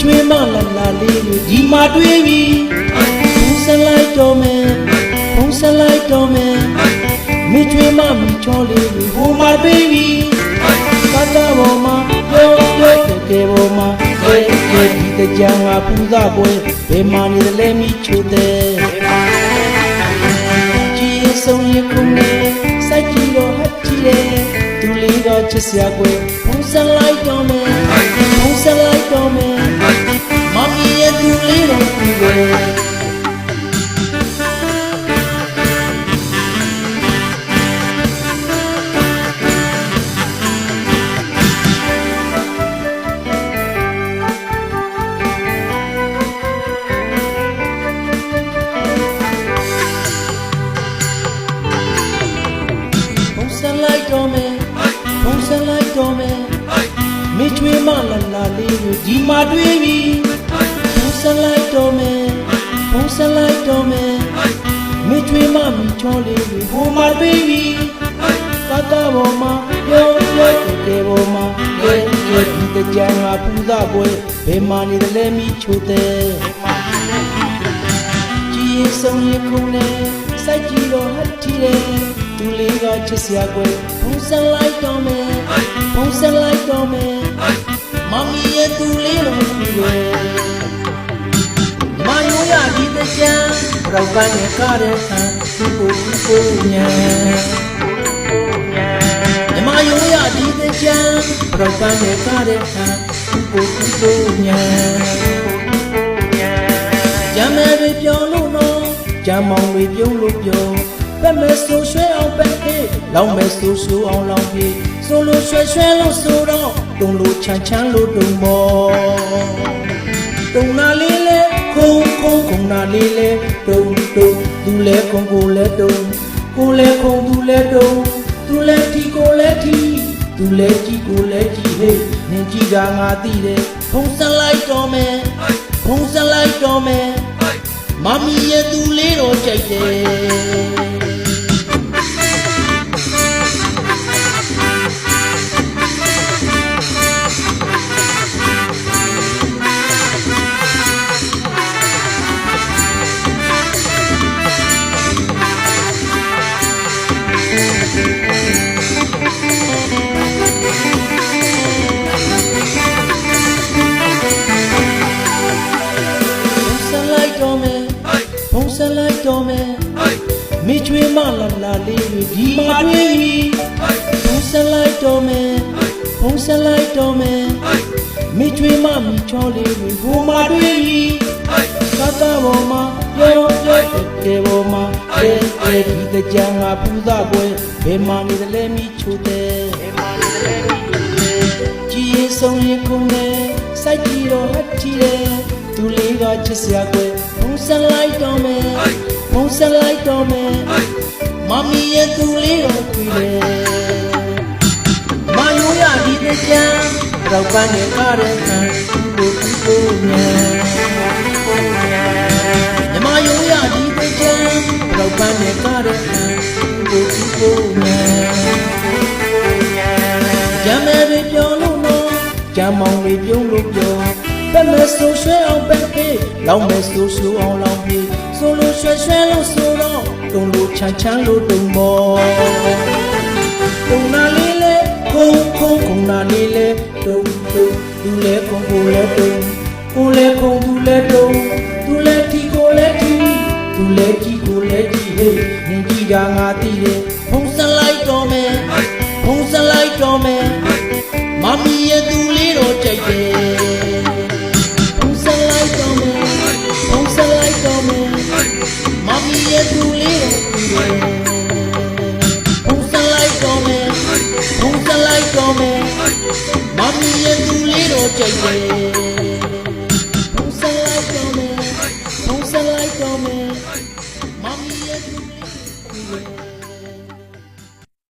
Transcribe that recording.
ချွေမလာလာလေးကိုဒီမှာတွေ့ပြီဖုန်းဆက်လိုက်တော့မယ်ဖုန်းဆက်လိုက်တော့မယ်မေချွေမမီချောလေးကိုဟိုမှာတွေ့ပြီကာတာပေါ်မှာပြောပြောကဲကဲပေါ်မှာကဲကဲဒီတကြံကပူဇာပွဲဘယ်မှာနေလဲမိချိုတဲ့ကြည်ရင်ဆုံးရခုန်နေစိုက်ကြည့်တော့ဟတ်ကြည့်တယ်သူလေးတော့ချစ်စရာကွယ်ဖုန်းဆက်လိုက်တော့မယ် ဖုန်းဆက်လိုက်တော့မယ်မမီရဲ့သူလေးတော်ပြီပဲဘုံဆက်လိုက်တော့မယ်ဘုံဆက်လိုက်တော့မယ် မိချွေမလာလာလေးကိုဒီမှာတွေ့ပြီဘုံဆက်လိုက်တော့မယ်ဘုံဆက်လိုက်တော့မယ်မိချွေမမီချောလေးကိုဟိုမှာတွေ့ပြီကာတာပေါ်မှာပြောပြောတဲ့ပေါ်မှာကဲကဲဒီတကြံကပူဇာပွဲဘယ်မှာနေတယ်လဲမိချိုတဲ့ကြည်ရင်ဆုံးရခုန်နေစိုက်ကြည့်တော့ဟတ်ထီတယ်သူလေးကချစ်စရာကွယ်ဘုံဆက်လိုက်တော့မယ်ဘုံ ဆက်လိုက်တော့မယ်မမီရဲ့သူလေးတော်ပြီလေမယိုရဒီတကြံရောက်ပန်းနဲ့ကားတဲ့ဆန်သူ့ကိုသူ့ကိုညာမြမယိုရဒီတကြံရောက်ပန်းနဲ့ကားတဲ့ဆန်သူ့ကိုသူ့ကိုညာကြမ်းမဲတွေပြောလို့နော်ကြမ်းမောင်တွေပြုံးလို့ပြောပက်မဲဆိုရွှဲအောင်ပက်ဟေးလောင်းမဲဆိုဆူအောင်လောင်းပြေ ဆိုလို့ရွှဲရွှဲလို့ဆိုတော့တုံလို့ချမ်းချမ်းလို့တုံမောတုံနာလေးလေခုံခုံခုံနာလေးလေတုံတုံသူလဲခုံကိုလဲတုံကိုလဲခုံသူလဲတုံသူလဲတီကိုလဲတီသူလဲကြည့်ကိုလဲကြည့်ဟေးနင်ကြည့်တာငါသိတယ်ဖုံးစလိုက်တော့မယ်ဖုံးစလိုက်တော့မယ်မမီရဲ့သူလေးတော့ကြိုက်တယ် လာလာလေးတွေဒီမှာတွေ့ပြီဖုံးဆက်လိုက်တော့မယ်ဖုံးဆက်လိုက်တော့မယ်မိချွေမမီချောလေးတွေဟိုမှာတွေ့ပြီကာတာပေါ်မှာပြောပြောတဲ့ပေါ်မှာအဲအဲဒီတကြံကပူဇာပွဲဘယ်မှာနေတယ်လဲမိချိုတဲ့ကြည်ရင်ဆုံးရင်ခုန်နေစိုက်ကြည့်တော့ဟတ်ထီတယ်သူလေးကချစ်စရာကွယ်ဖုံးဆက်လိုက်တော့မယ် ဖုံးဆက်လိုက်တော့မယ်မမီရဲ့သူလေးတော့ပြီလေမယိုရဒီတကြံတော့ပန်းနဲ့ကားတဲ့ဆန်ကိုကိုကိုညာမြမယိုရဒီတကြံတော့ပန်းနဲ့ကားတဲ့ဆန်ကိုကိုကိုညာကြမ်းမဲတွေပြောလို့နော်ကြမ်းမောင်တွေပြုံးလို့ပြော ပက်မဲဆိုရွှဲအောင်ပက်ဟေးလောင်းမဲဆိုဆူအောင်လောင်းပြေဆိုလို့ရွှဲရွှဲလို့ဆိုတော့တုံလို့ချမ်းချမ်းလို့တုံမောကုံနာလေးလေခုံခုံကုံနာလေးလေတုံတုံသူလေခုံကိုလေတုံကိုလေခုံသူလေတုံသူလေတီကိုလေတီသူလေတီကိုလေတီဟေးနင်ကြည့်တာငါသိတယ်ဖုံးစလိုက်တော့မယ်ဖုံးစလိုက်တော့မယ်မမီရဲ့သူ တော့ကြိုက်တယ်ဖုံးစလိုက်တော့မယ်ဖုံးစလိုက်တော့မယ်မမီရဲ့သူလေးတော့ကြိုက်တယ်